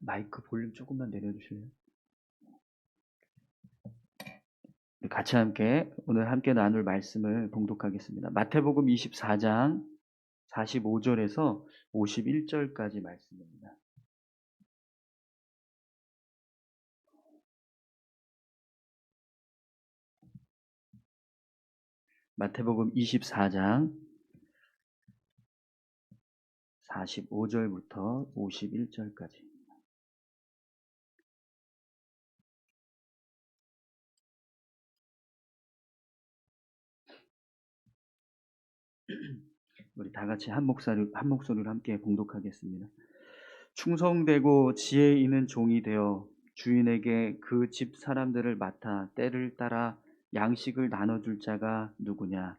마이크 볼륨 조금만 내려주실래요? 우리 같이 함께 오늘 함께 나눌 말씀을 봉독하겠습니다. 마태복음 24장 45절에서 51절까지 말씀입니다. 마태복음 24장 45절부터 51절까지. 우리 다 같이 한 목소리 한 목소리로 함께 봉독하겠습니다. 충성되고 지혜 있는 종이 되어 주인에게 그 집 사람들을 맡아 때를 따라 양식을 나눠줄 자가 누구냐?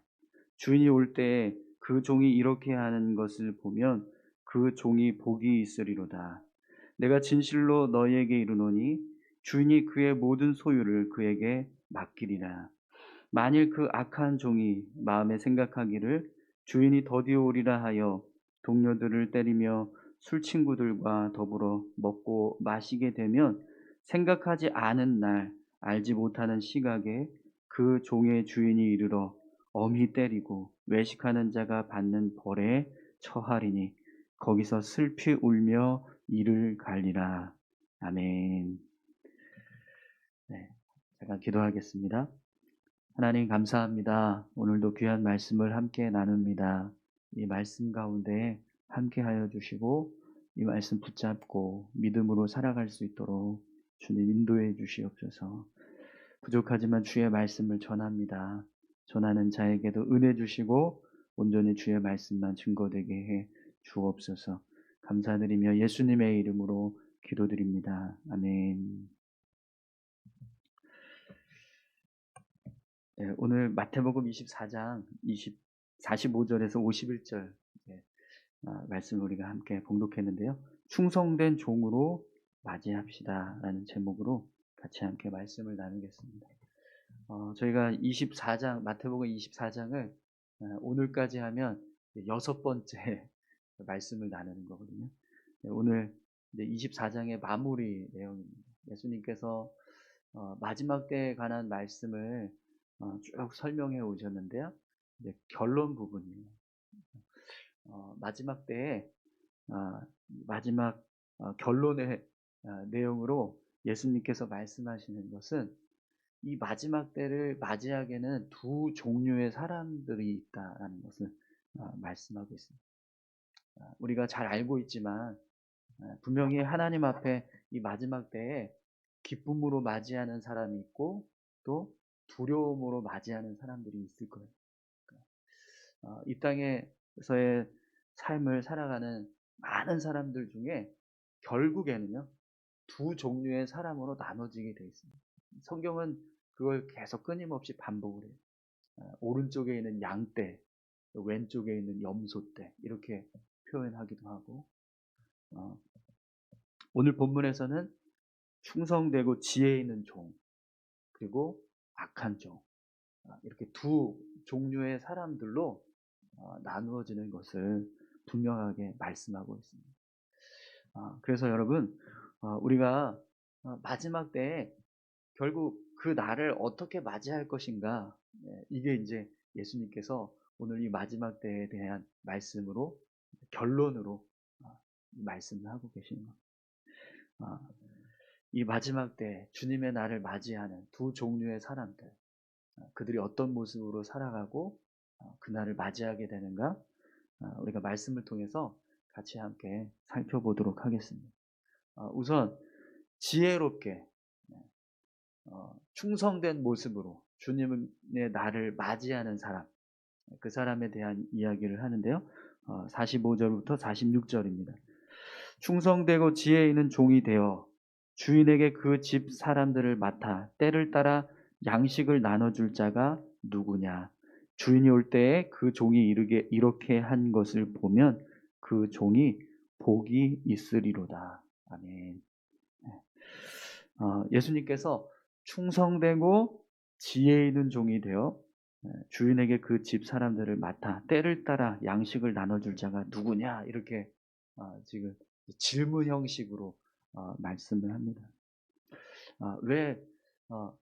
주인이 올 때에 그 종이 이렇게 하는 것을 보면 그 종이 복이 있으리로다. 내가 진실로 너희에게 이르노니 주인이 그의 모든 소유를 그에게 맡기리라. 만일 그 악한 종이 마음에 생각하기를 주인이 더디어 오리라 하여 동료들을 때리며 술 친구들과 더불어 먹고 마시게 되면 생각하지 않은 날 알지 못하는 시각에 그 종의 주인이 이르러 엄히 때리고 외식하는 자가 받는 벌에 처하리니 거기서 슬피 울며 이를 갈리라. 아멘. 네, 제가 기도하겠습니다. 하나님 감사합니다. 오늘도 귀한 말씀을 함께 나눕니다. 이 말씀 가운데 함께 하여 주시고 이 말씀 붙잡고 믿음으로 살아갈 수 있도록 주님 인도해 주시옵소서. 부족하지만 주의 말씀을 전합니다. 전하는 자에게도 은혜 주시고 온전히 주의 말씀만 증거되게 해 주옵소서. 감사드리며 예수님의 이름으로 기도드립니다. 아멘. 네, 오늘 마태복음 24장 20, 45절에서 51절 네, 아, 말씀을 우리가 함께 봉독했는데요. 충성된 종으로 맞이합시다 라는 제목으로 같이 함께 말씀을 나누겠습니다. 어, 저희가 24장, 마태복음 24장을 어, 오늘까지 하면 여섯 번째 말씀을 나누는 거거든요. 네, 오늘 24장의 마무리 내용입니다. 예수님께서 어, 마지막 때에 관한 말씀을 어, 쭉 설명해 오셨는데요. 결론 부분이에요. 어, 마지막 때에 어, 마지막 결론의 내용으로 예수님께서 말씀하시는 것은 이 마지막 때를 맞이하게는 두 종류의 사람들이 있다라는 것을 말씀하고 있습니다. 우리가 잘 알고 있지만 분명히 하나님 앞에 이 마지막 때에 기쁨으로 맞이하는 사람이 있고 또 두려움으로 맞이하는 사람들이 있을 거예요. 어, 이 땅에서의 삶을 살아가는 많은 사람들 중에 결국에는요, 두 종류의 사람으로 나눠지게 되어 있습니다. 성경은 그걸 계속 끊임없이 반복을 해요. 어, 오른쪽에 있는 양떼, 왼쪽에 있는 염소떼, 이렇게 표현하기도 하고, 어, 오늘 본문에서는 충성되고 지혜 있는 종, 그리고 악한 종 아, 이렇게 두 종류의 사람들로 어, 나누어지는 것을 분명하게 말씀하고 있습니다. 아, 그래서 여러분 어, 우리가 어, 마지막 때에 결국 그 날을 어떻게 맞이할 것인가 네, 이게 이제 예수님께서 오늘 이 마지막 때에 대한 말씀으로 결론으로 말씀을 하고 계시는 겁니다. 아, 이 마지막 때 주님의 날을 맞이하는 두 종류의 사람들, 어, 그들이 어떤 모습으로 살아가고 어, 그날을 맞이하게 되는가, 어, 우리가 말씀을 통해서 같이 함께 살펴보도록 하겠습니다. 우선 지혜롭게 네, 충성된 모습으로 주님의 날을 맞이하는 사람, 그 사람에 대한 이야기를 하는데요. 45절부터 46절입니다. 충성되고 지혜 있는 종이 되어 주인에게 그 집 사람들을 맡아 때를 따라 양식을 나눠줄 자가 누구냐? 주인이 올 때에 그 종이 이르게 이렇게 한 것을 보면 그 종이 복이 있으리로다. 아멘. 네. 어, 예수님께서 충성되고 지혜 있는 종이 되어 네, 주인에게 그 집 사람들을 맡아 때를 따라 양식을 나눠줄 자가 누구냐 이렇게 어, 지금 질문 형식으로 어, 말씀을 합니다. 아, 왜 어,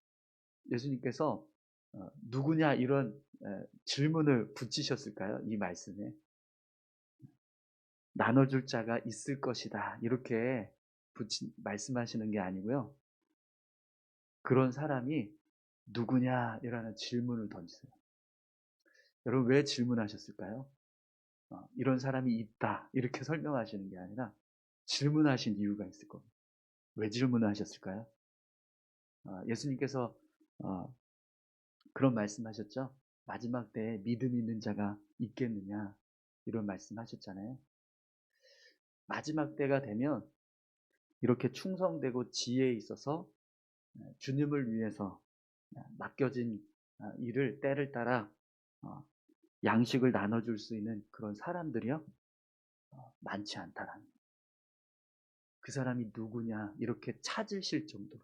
예수님께서 어, 누구냐 이런 에, 질문을 붙이셨을까요? 이 말씀에 나눠줄 자가 있을 것이다 이렇게 붙이, 말씀하시는 게 아니고요. 그런 사람이 누구냐라는 질문을 던지세요. 여러분 왜 질문하셨을까요? 어, 이런 사람이 있다 이렇게 설명하시는 게 아니라 질문하신 이유가 있을 겁니다. 왜 질문하셨을까요? 어, 예수님께서 어, 그런 말씀하셨죠. 마지막 때에 믿음 있는 자가 있겠느냐 이런 말씀하셨잖아요. 마지막 때가 되면 이렇게 충성되고 지혜에 있어서 어, 주님을 위해서 어, 맡겨진 어, 일을 때를 따라 양식을 나눠줄 수 있는 그런 사람들이요 많지 않다라는 그 사람이 누구냐 이렇게 찾으실 정도로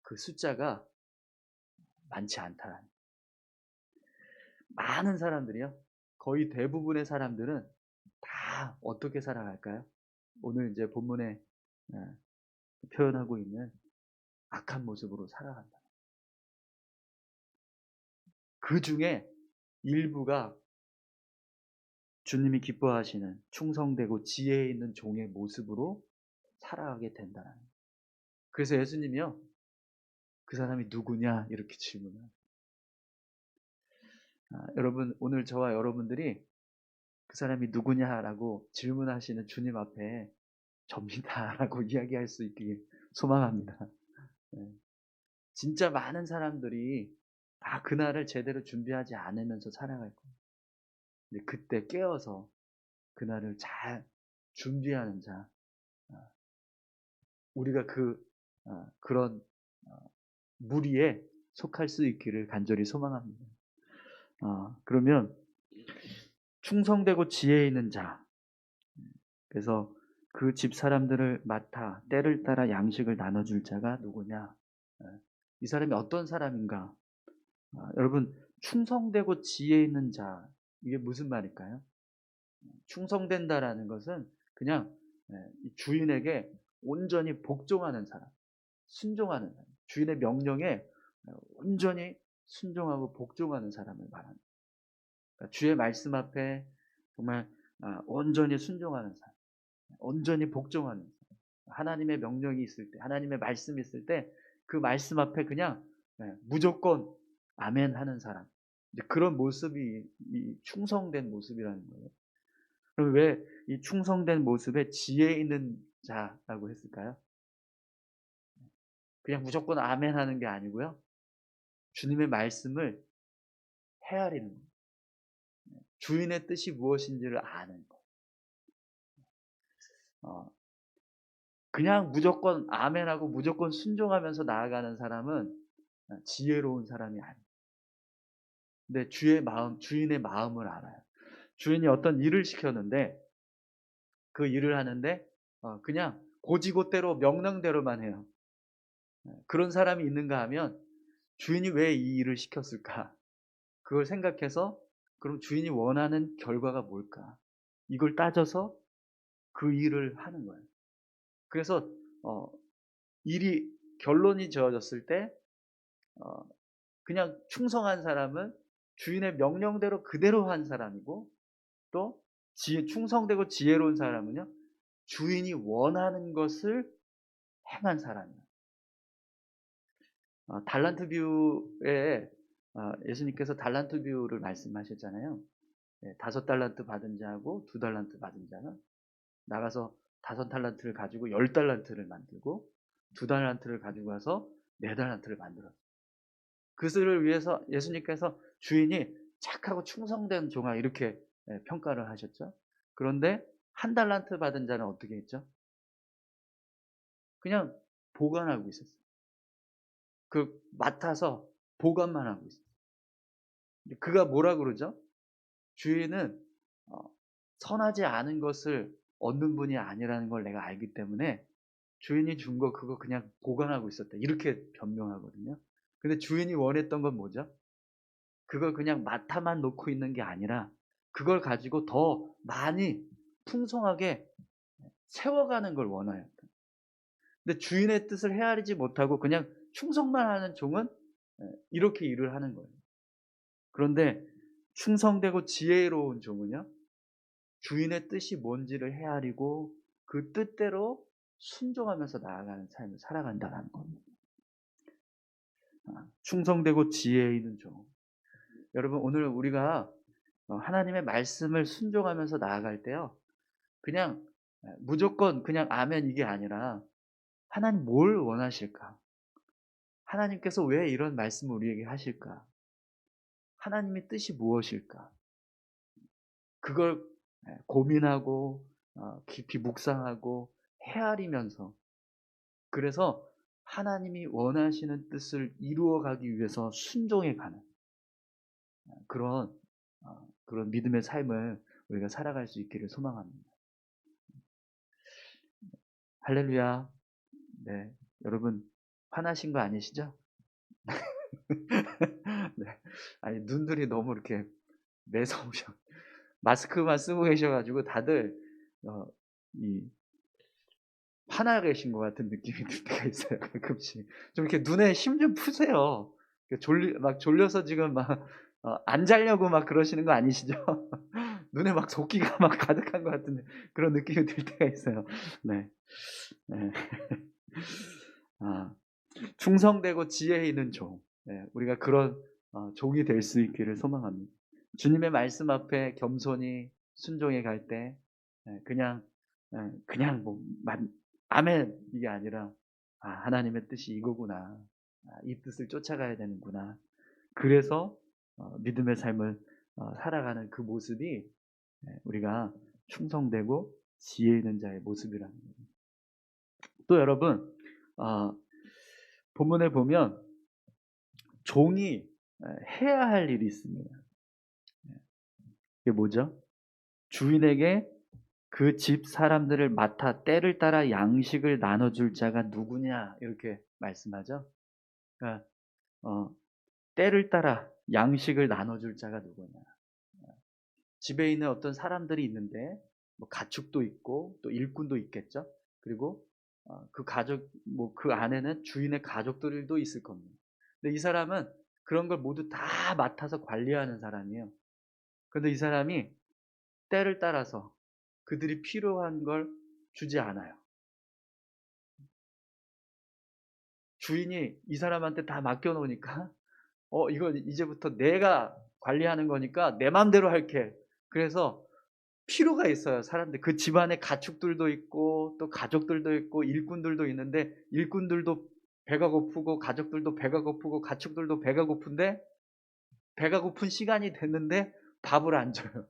그 숫자가 많지 않다라는 많은 사람들이요 거의 대부분의 사람들은 다 어떻게 살아갈까요? 오늘 이제 본문에 표현하고 있는 악한 모습으로 살아간다. 그 중에 일부가 주님이 기뻐하시는 충성되고 지혜 있는 종의 모습으로 살아가게 된다는. 그래서 예수님이요, 그 사람이 누구냐 이렇게 질문을. 아, 여러분 오늘 저와 여러분들이 그 사람이 누구냐라고 질문하시는 주님 앞에 접니다라고 이야기할 수 있길 소망합니다. 네. 진짜 많은 사람들이 다 그날을 제대로 준비하지 않으면서 살아갈 거예요. 근데 그때 깨어서 그날을 잘 준비하는 자, 어, 우리가 그 어, 그런 어, 무리에 속할 수 있기를 간절히 소망합니다. 그러면 충성되고 지혜 있는 자, 그래서 그 집 사람들을 맡아 때를 따라 양식을 나눠줄 자가 누구냐? 이 사람이 어떤 사람인가? 아, 여러분 충성되고 지혜 있는 자 이게 무슨 말일까요? 충성된다라는 것은 그냥 예, 주인에게 온전히 복종하는 사람, 순종하는 사람, 주인의 명령에 온전히 순종하고 복종하는 사람을 말합니다. 그러니까 주의 말씀 앞에 정말 아, 온전히 순종하는 사람, 온전히 복종하는 사람, 하나님의 명령이 있을 때, 하나님의 말씀이 있을 때 그 말씀 앞에 그냥 예, 무조건 아멘 하는 사람. 그런 모습이 충성된 모습이라는 거예요. 그럼 왜 이 충성된 모습에 지혜 있는 자라고 했을까요? 그냥 무조건 아멘 하는 게 아니고요. 주님의 말씀을 헤아리는 거예요. 주인의 뜻이 무엇인지를 아는 거. 어, 그냥 무조건 아멘하고 무조건 순종하면서 나아가는 사람은 지혜로운 사람이 아니에요. 근데 주의 마음, 주인의 마음을 알아요. 주인이 어떤 일을 시켰는데 그 일을 하는데 어, 그냥 고지고대로 명령대로만 해요. 네, 그런 사람이 있는가 하면 주인이 왜 이 일을 시켰을까? 그걸 생각해서 그럼 주인이 원하는 결과가 뭘까? 이걸 따져서 그 일을 하는 거예요. 그래서 어, 일이 결론이 지어졌을 때 어, 그냥 충성한 사람은 주인의 명령대로 그대로 한 사람이고 또 지혜, 충성되고 지혜로운 사람은요 주인이 원하는 것을 행한 사람이에요. 어, 달란트 뷰에 어, 예수님께서 달란트 뷰를 말씀하셨잖아요. 네, 다섯 달란트 받은 자하고 두 달란트 받은 자는 나가서 다섯 달란트를 가지고 열 달란트를 만들고 두 달란트를 가지고 와서 네 달란트를 만들었어요. 그것을 위해서 예수님께서 주인이 착하고 충성된 종아 이렇게 예, 평가를 하셨죠. 그런데 한 달란트 받은 자는 어떻게 했죠? 그냥 보관하고 있었어요. 그 맡아서 보관만 하고 있어요. 그가 뭐라 그러죠? 주인은 어, 선하지 않은 것을 얻는 분이 아니라는 걸 내가 알기 때문에 주인이 준 거 그거 그냥 보관하고 있었다. 이렇게 변명하거든요. 근데 주인이 원했던 건 뭐죠? 그걸 그냥 맡아만 놓고 있는 게 아니라 그걸 가지고 더 많이 풍성하게 세워가는 걸 원해요. 근데 주인의 뜻을 헤아리지 못하고 그냥 충성만 하는 종은 예, 이렇게 일을 하는 거예요. 그런데 충성되고 지혜로운 종은요, 주인의 뜻이 뭔지를 헤아리고 그 뜻대로 순종하면서 나아가는 삶을 살아간다는 겁니다. 아, 충성되고 지혜 있는 종. 여러분, 오늘 우리가 어, 하나님의 말씀을 순종하면서 나아갈 때요, 그냥 예, 무조건 그냥 아멘 이게 아니라 하나님 뭘 원하실까? 하나님께서 왜 이런 말씀을 우리에게 하실까? 하나님의 뜻이 무엇일까? 그걸 예, 고민하고 어, 깊이 묵상하고 헤아리면서 그래서 하나님이 원하시는 뜻을 이루어가기 위해서 순종해 가는 어, 그런 어, 그런 믿음의 삶을 우리가 살아갈 수 있기를 소망합니다. 할렐루야. 네, 여러분 화나신 거 아니시죠? 네, 아니 눈들이 너무 이렇게 매서우셔. 마스크만 쓰고 계셔가지고 다들 어, 이 화나 계신 것 같은 느낌이 들 때가 있어요. 가끔씩 좀 이렇게 눈에 힘 좀 푸세요. 졸리 막 졸려서 지금 막 어, 안 자려고 막 그러시는 거 아니시죠? 눈에 막 도끼가 막 가득한 것 같은 그런 느낌이 들 때가 있어요. 네, 네. 아, 충성되고 지혜 있는 종. 네, 우리가 그런 어, 종이 될 수 있기를 소망합니다. 주님의 말씀 앞에 겸손히 순종해 갈 때, 네, 그냥, 네, 그냥 뭐, 만, 아멘, 이게 아니라, 아, 하나님의 뜻이 이거구나. 아, 이 뜻을 쫓아가야 되는구나. 그래서 어, 믿음의 삶을 어, 살아가는 그 모습이 네, 우리가 충성되고 지혜 있는 자의 모습이라는 거예요. 또 여러분, 어, 본문에 보면 종이 해야 할 일이 있습니다. 이게 뭐죠? 주인에게 그 집 사람들을 맡아 때를 따라 양식을 나눠줄 자가 누구냐 이렇게 말씀하죠. 그러니까 어, 때를 따라 양식을 나눠줄 자가 누구냐. 집에 있는 어떤 사람들이 있는데 뭐 가축도 있고 또 일꾼도 있겠죠. 그리고 어, 그 가족 뭐 그 안에는 주인의 가족들도 있을 겁니다. 근데 이 사람은 그런 걸 모두 다 맡아서 관리하는 사람이에요. 그런데 이 사람이 때를 따라서 그들이 필요한 걸 주지 않아요. 주인이 이 사람한테 다 맡겨놓으니까, 어, 이거 이제부터 내가 관리하는 거니까 내 맘대로 할게. 그래서 필요가 있어요. 사람들. 그 집안에 가축들도 있고, 또 가족들도 있고, 일꾼들도 있는데, 일꾼들도 배가 고프고, 가족들도 배가 고프고, 가축들도 배가 고픈데, 배가 고픈 시간이 됐는데, 밥을 안 줘요.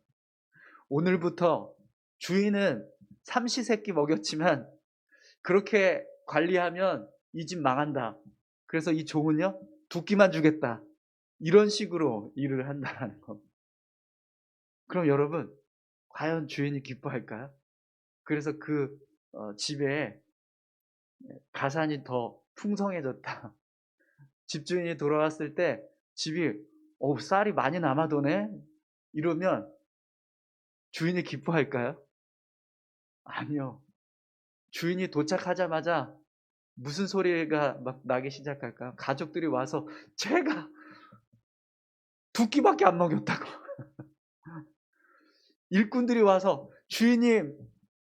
오늘부터 주인은 삼시세끼 먹였지만, 그렇게 관리하면 이 집 망한다. 그래서 이 종은요, 두 끼만 주겠다. 이런 식으로 일을 한다는 겁니다. 그럼 여러분, 과연 주인이 기뻐할까요? 그래서 그 어, 집에 가산이 더 풍성해졌다. 집주인이 돌아왔을 때 집이 어 쌀이 많이 남아도네 이러면 주인이 기뻐할까요? 아니요. 주인이 도착하자마자 무슨 소리가 막 나기 시작할까요? 가족들이 와서 제가 두 끼밖에 안 먹였다고. 일꾼들이 와서 주인님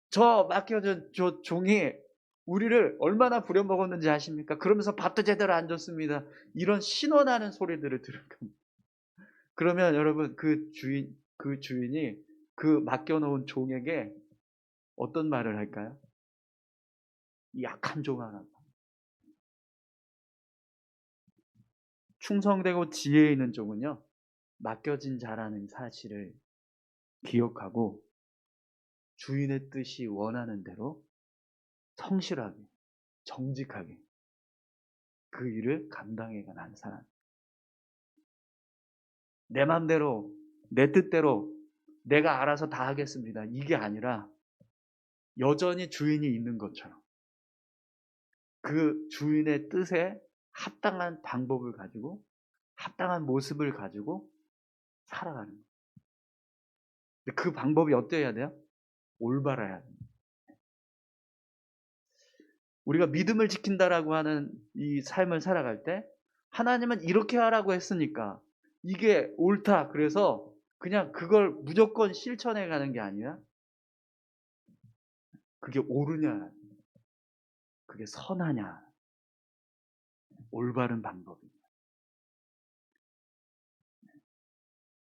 저 맡겨준 저 종이 우리를 얼마나 부려먹었는지 아십니까? 그러면서 밥도 제대로 안 줬습니다. 이런 신원하는 소리들을 들을 겁니다. 그러면 여러분 그 주인 그 주인이 그 맡겨놓은 종에게 어떤 말을 할까요? 약한 종 하나. 충성되고 지혜 있는 종은요 맡겨진 자라는 사실을 기억하고 주인의 뜻이 원하는 대로 성실하게, 정직하게 그 일을 감당해 가는 사람. 내 맘대로, 내 뜻대로 내가 알아서 다 하겠습니다. 이게 아니라 여전히 주인이 있는 것처럼 그 주인의 뜻에 합당한 방법을 가지고 합당한 모습을 가지고 살아가는 거예요. 그 방법이 어때야 돼요? 올바라야 됩니다. 우리가 믿음을 지킨다라고 하는 이 삶을 살아갈 때 하나님은 이렇게 하라고 했으니까 이게 옳다. 그래서 그냥 그걸 무조건 실천해 가는 게 아니라 그게 옳으냐, 그게 선하냐, 올바른 방법이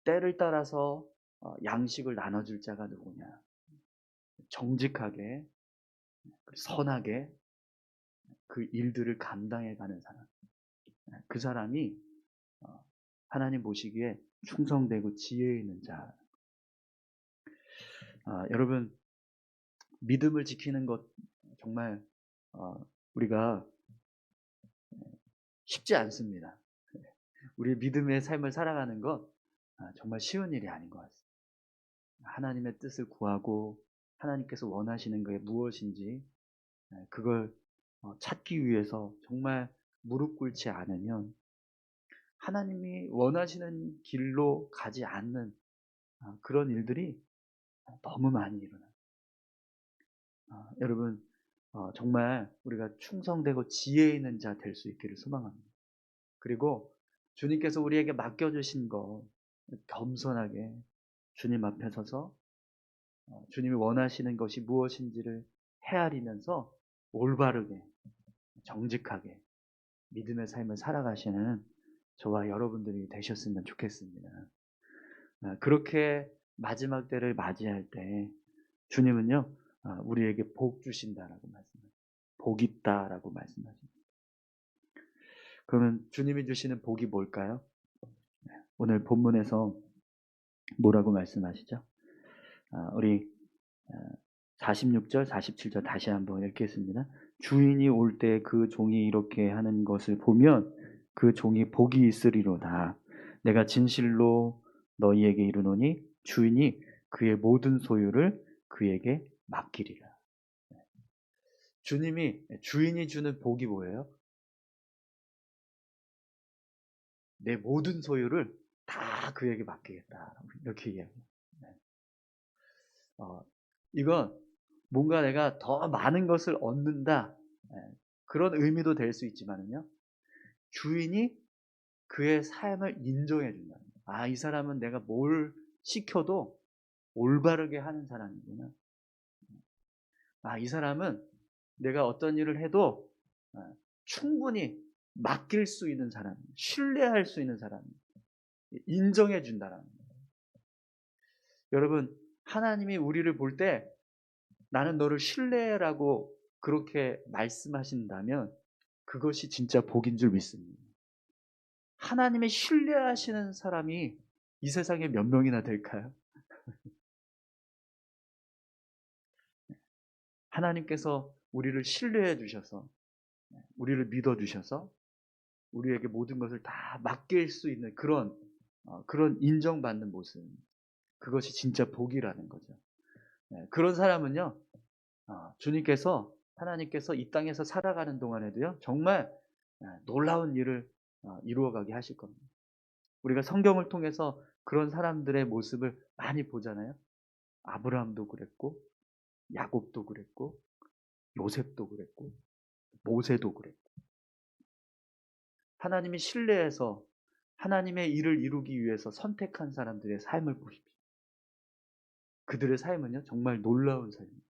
때를 따라서 어, 양식을 나눠줄 자가 누구냐. 정직하게, 선하게 그 일들을 감당해 가는 사람. 그 사람이 어, 하나님 보시기에 충성되고 지혜 있는 자. 아, 여러분, 믿음을 지키는 것 정말 어, 우리가 쉽지 않습니다. 우리 믿음의 삶을 살아가는 것 아, 정말 쉬운 일이 아닌 것 같습니다. 하나님의 뜻을 구하고 하나님께서 원하시는 것이 무엇인지 예, 그걸 어, 찾기 위해서 정말 무릎 꿇지 않으면 하나님이 원하시는 길로 가지 않는 아, 그런 일들이 너무 많이 일어나요. 아, 여러분 어, 정말 우리가 충성되고 지혜 있는 자 될 수 있기를 소망합니다. 그리고 주님께서 우리에게 맡겨주신 거 겸손하게 주님 앞에 서서 어, 주님이 원하시는 것이 무엇인지를 헤아리면서 올바르게 정직하게 믿음의 삶을 살아가시는 저와 여러분들이 되셨으면 좋겠습니다. 아, 그렇게 마지막 때를 맞이할 때 주님은요 아, 우리에게 복 주신다라고 말씀하십니다. 복 있다라고 말씀하십니다. 그러면 주님이 주시는 복이 뭘까요? 네, 오늘 본문에서 뭐라고 말씀하시죠? 아, 우리 46절, 47절 다시 한번 읽겠습니다. 주인이 올 때 그 종이 이렇게 하는 것을 보면 그 종이 복이 있으리로다. 내가 진실로 너희에게 이르노니 주인이 그의 모든 소유를 그에게 맡기리라. 주님이 주인이 주는 복이 뭐예요? 내 모든 소유를 다 그에게 맡기겠다. 이렇게 이야기해요. 네. 어, 이건 뭔가 내가 더 많은 것을 얻는다. 네. 그런 의미도 될 수 있지만은요. 주인이 그의 삶을 인정해 준다. 아, 이 사람은 내가 뭘 시켜도 올바르게 하는 사람이구나. 아, 이 사람은 내가 어떤 일을 해도 아, 충분히 맡길 수 있는 사람, 신뢰할 수 있는 사람, 인정해 준다라는 거예요. 여러분, 하나님이 우리를 볼 때 나는 너를 신뢰라고 그렇게 말씀하신다면 그것이 진짜 복인 줄 믿습니다. 하나님의 신뢰하시는 사람이 이 세상에 몇 명이나 될까요? 하나님께서 우리를 신뢰해 주셔서 우리를 믿어 주셔서 우리에게 모든 것을 다 맡길 수 있는 그런 어, 그런 인정받는 모습 그것이 진짜 복이라는 거죠. 네, 그런 사람은요 어, 주님께서 하나님께서 이 땅에서 살아가는 동안에도요 정말 네, 놀라운 일을 어, 이루어가게 하실 겁니다. 우리가 성경을 통해서 그런 사람들의 모습을 많이 보잖아요. 아브라함도 그랬고 야곱도 그랬고 요셉도 그랬고 모세도 그랬고 하나님이 신뢰해서 하나님의 일을 이루기 위해서 선택한 사람들의 삶을 보십시오. 그들의 삶은요 정말 놀라운 삶입니다.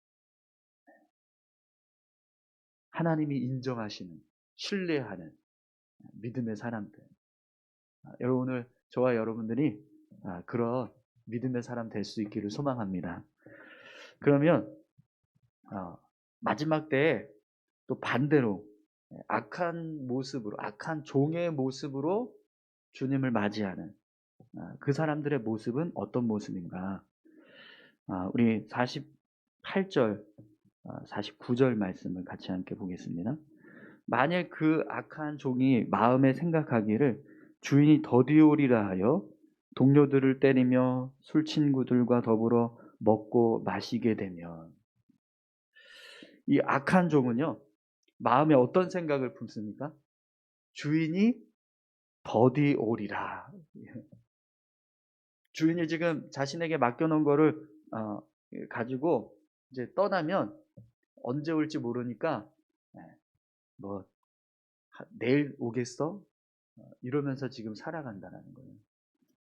하나님이 인정하시는 신뢰하는 믿음의 사람들. 아, 여러분 오늘 저와 여러분들이 아, 그런 믿음의 사람 될 수 있기를 소망합니다. 그러면 어, 마지막 때에 또 반대로 악한 모습으로, 악한 종의 모습으로 주님을 맞이하는 아, 그 사람들의 모습은 어떤 모습인가? 아, 우리 48절, 49절 아, 말씀을 같이 함께 보겠습니다. 만일 그 악한 종이 마음에 생각하기를 주인이 더디오리라 하여 동료들을 때리며 술 친구들과 더불어 먹고 마시게 되면 이 악한 종은요 마음에 어떤 생각을 품습니까? 주인이 더디 오리라. 주인이 지금 자신에게 맡겨놓은 거를 어, 가지고 이제 떠나면 언제 올지 모르니까 예, 뭐 하- 내일 오겠어? 어, 이러면서 지금 살아간다는 거예요.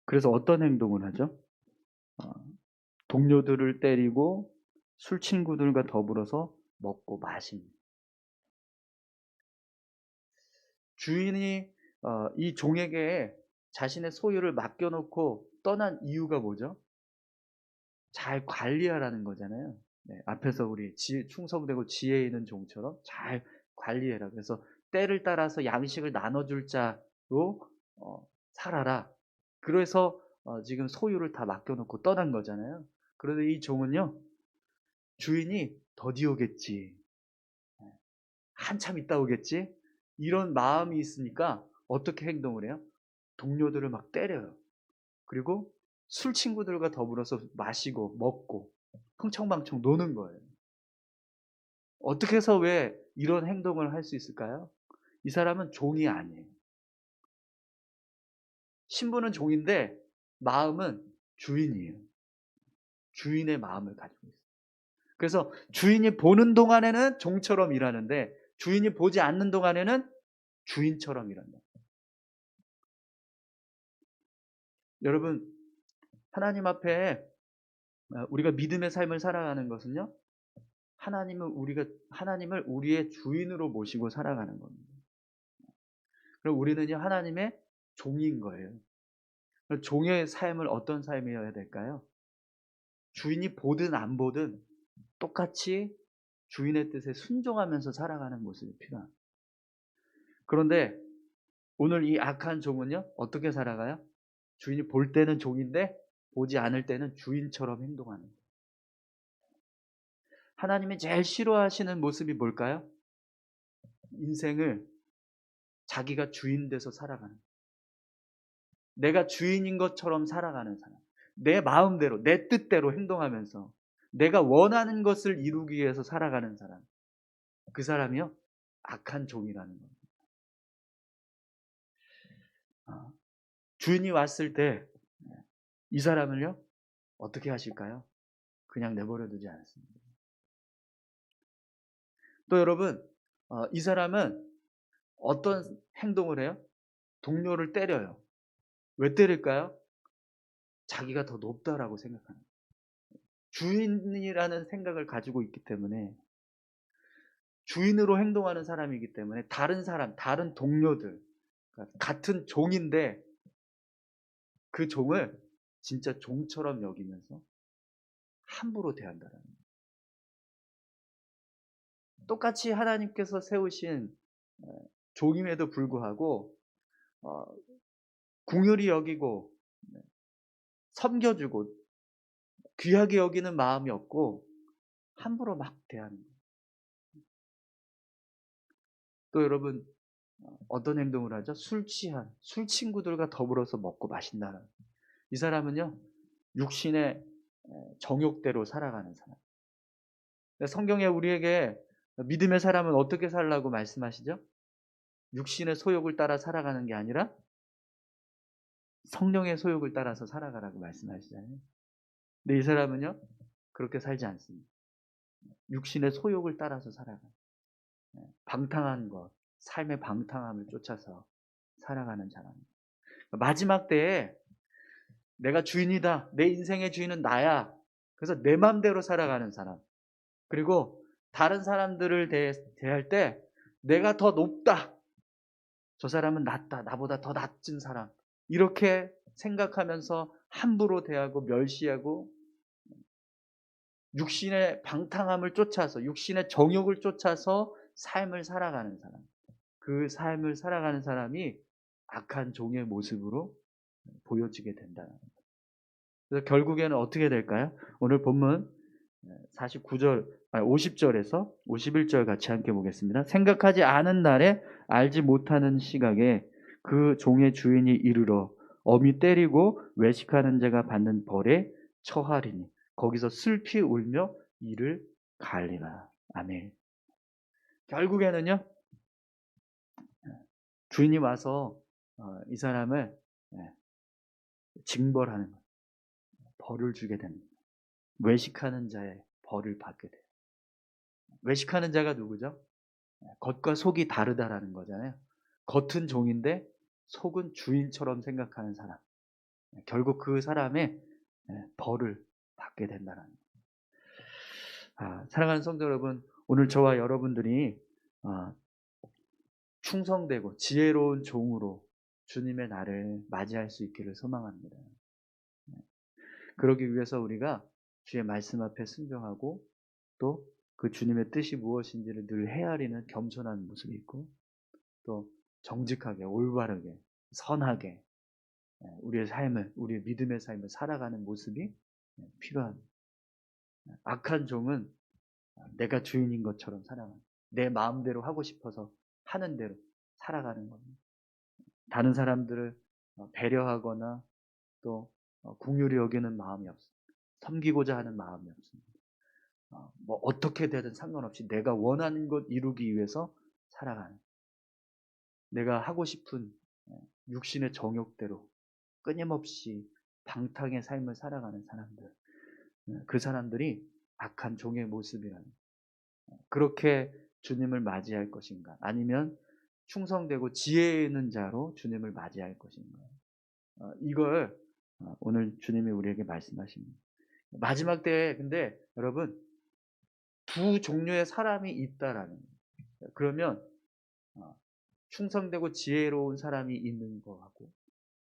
그래서 어떤 행동을 하죠? 어, 동료들을 때리고 술 친구들과 더불어서 먹고 마십니다. 주인이 어, 이 종에게 자신의 소유를 맡겨놓고 떠난 이유가 뭐죠? 잘 관리하라는 거잖아요. 네, 앞에서 우리 지- 충성되고 지혜 있는 종처럼 잘 관리해라. 그래서 때를 따라서 양식을 나눠줄 자로 어, 살아라. 그래서 어, 지금 소유를 다 맡겨놓고 떠난 거잖아요. 그런데 이 종은요, 주인이 더디 오겠지. 네, 한참 있다 오겠지. 이런 마음이 있으니까 어떻게 행동을 해요? 동료들을 막 때려요. 그리고 술 친구들과 더불어서 마시고 먹고 흥청망청 노는 거예요. 어떻게 해서 왜 이런 행동을 할 수 있을까요? 이 사람은 종이 아니에요. 신부는 종인데 마음은 주인이에요. 주인의 마음을 가지고 있어요. 그래서 주인이 보는 동안에는 종처럼 일하는데 주인이 보지 않는 동안에는 주인처럼 일한다. 여러분, 하나님 앞에 어, 우리가 믿음의 삶을 살아가는 것은요. 하나님을 우리가 하나님을 우리의 주인으로 모시고 살아가는 겁니다. 그럼 우리는요 하나님의 종인 거예요. 종의 삶을 어떤 삶이어야 될까요? 주인이 보든 안 보든 똑같이 주인의 뜻에 순종하면서 살아가는 모습이 필요합니다. 그런데 오늘 이 악한 종은요 어떻게 살아가요? 주인이 볼 때는 종인데 보지 않을 때는 주인처럼 행동하는. 하나님이 제일 싫어하시는 모습이 뭘까요? 인생을 자기가 주인 돼서 살아가는. 내가 주인인 것처럼 살아가는 사람. 내 마음대로, 내 뜻대로 행동하면서 내가 원하는 것을 이루기 위해서 살아가는 사람. 그 사람이요, 악한 종이라는 겁니다. 아, 주인이 왔을 때 이 사람을요 어떻게 하실까요? 그냥 내버려 두지 않습니다. 또 여러분 어, 이 사람은 어떤 행동을 해요? 동료를 때려요. 왜 때릴까요? 자기가 더 높다라고 생각하는. 주인이라는 생각을 가지고 있기 때문에 주인으로 행동하는 사람이기 때문에 다른 사람, 다른 동료들 같은 종인데 그 종을 진짜 종처럼 여기면서 함부로 대한다는 거예요. 똑같이 하나님께서 세우신 어, 종임에도 불구하고 어, 궁휼히 여기고 네, 섬겨주고 귀하게 여기는 마음이 없고 함부로 막 대하는 거예요. 또 여러분 어, 어떤 행동을 하죠? 술 취한 술 친구들과 더불어서 먹고 마신다는 이 사람은요 육신의 정욕대로 살아가는 사람. 성경에 우리에게 믿음의 사람은 어떻게 살라고 말씀하시죠? 육신의 소욕을 따라 살아가는 게 아니라 성령의 소욕을 따라서 살아가라고 말씀하시잖아요. 근데 이 사람은요, 그렇게 살지 않습니다. 육신의 소욕을 따라서 살아가. 방탕한 것, 삶의 방탕함을 쫓아서 살아가는 사람입니다. 마지막 때에 내가 주인이다. 내 인생의 주인은 나야. 그래서 내 맘대로 살아가는 사람. 그리고 다른 사람들을 대, 대할 때 내가 더 높다. 저 사람은 낫다. 나보다 더 낫은 사람. 이렇게 생각하면서 함부로 대하고 멸시하고 육신의 방탕함을 쫓아서 육신의 정욕을 쫓아서 삶을 살아가는 사람. 그 삶을 살아가는 사람이 악한 종의 모습으로 보여지게 된다. 그래서 결국에는 어떻게 될까요? 오늘 본문 49절, 아니 50절에서 51절 같이 함께 보겠습니다. 생각하지 않은 날에 알지 못하는 시각에 그 종의 주인이 이르러 어미 때리고 외식하는 자가 받는 벌에 처하리니 거기서 슬피 울며 이를 갈리라. 아멘. 결국에는요, 주인이 와서 어, 이 사람을 징벌하는 것, 벌을 주게 됩니다. 외식하는 자의 벌을 받게 돼요. 외식하는 자가 누구죠? 겉과 속이 다르다라는 거잖아요. 겉은 종인데 속은 주인처럼 생각하는 사람. 결국 그 사람의 예, 벌을 받게 된다는 거예요. 아, 사랑하는 성도 여러분, 오늘 저와 여러분들이 아, 충성되고 지혜로운 종으로 주님의 날을 맞이할 수 있기를 소망합니다. 네. 그러기 위해서 우리가 주의 말씀 앞에 순종하고 또 그 주님의 뜻이 무엇인지를 늘 헤아리는 겸손한 모습이 있고 또 정직하게 올바르게 선하게 예, 우리의 삶을 우리의 믿음의 삶을 살아가는 모습이 예, 필요합니다. 악한 종은 내가 주인인 것처럼 살아가는 내 마음대로 하고 싶어서 하는 대로 살아가는 겁니다. 다른 사람들을 어, 배려하거나 또 어, 궁휼히 여기는 마음이 없습니다. 섬기고자 하는 마음이 없습니다. 어, 뭐 어떻게 되든 상관없이 내가 원하는 것 이루기 위해서 살아가는 내가 하고 싶은 예, 육신의 정욕대로 끊임없이 방탕의 삶을 살아가는 사람들 예, 그 사람들이 악한 종의 모습이라는 그렇게 주님을 맞이할 것인가 아니면 충성되고 지혜 있는 자로 주님을 맞이할 것인가 어, 이걸 어, 오늘 주님이 우리에게 말씀하십니다. 마지막 때에 근데 여러분 두 종류의 사람이 있다라는 거예요. 그러면 어, 충성되고 지혜로운 사람이 있는 거하고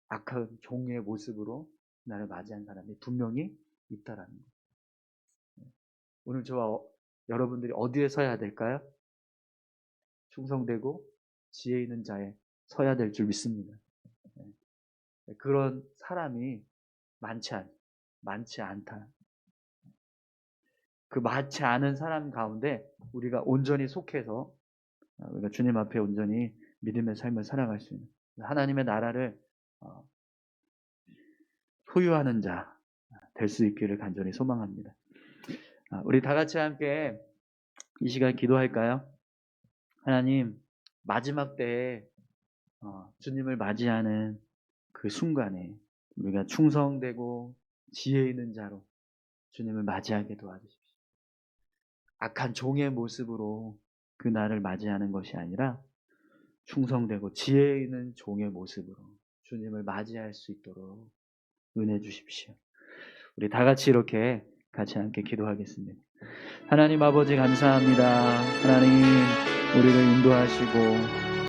악한 종의 모습으로 나를 맞이한 사람이 분명히 있다라는 거예요. 오늘 저와 어- 여러분들이 어디에 서야 될까요? 충성되고 지혜 있는 자에 서야 될 줄 믿습니다. 네. 그런 사람이 많지 않, 많지 않다. 그 많지 않은 사람 가운데 우리가 온전히 속해서 어, 우리가 주님 앞에 온전히 믿음의 삶을 살아갈 수 있는 하나님의 나라를 어, 소유하는 자 될 수 있기를 간절히 소망합니다. 아, 우리 다 같이 함께 이 시간 기도할까요? 하나님 마지막 때에 어, 주님을 맞이하는 그 순간에 우리가 충성되고 지혜 있는 자로 주님을 맞이하게 도와주십시오. 악한 종의 모습으로 그 날을 맞이하는 것이 아니라 충성되고 지혜 있는 종의 모습으로 주님을 맞이할 수 있도록 은혜 주십시오. 우리 다 같이 이렇게 같이 함께 기도하겠습니다. 하나님 아버지 감사합니다. 하나님 우리를 인도하시고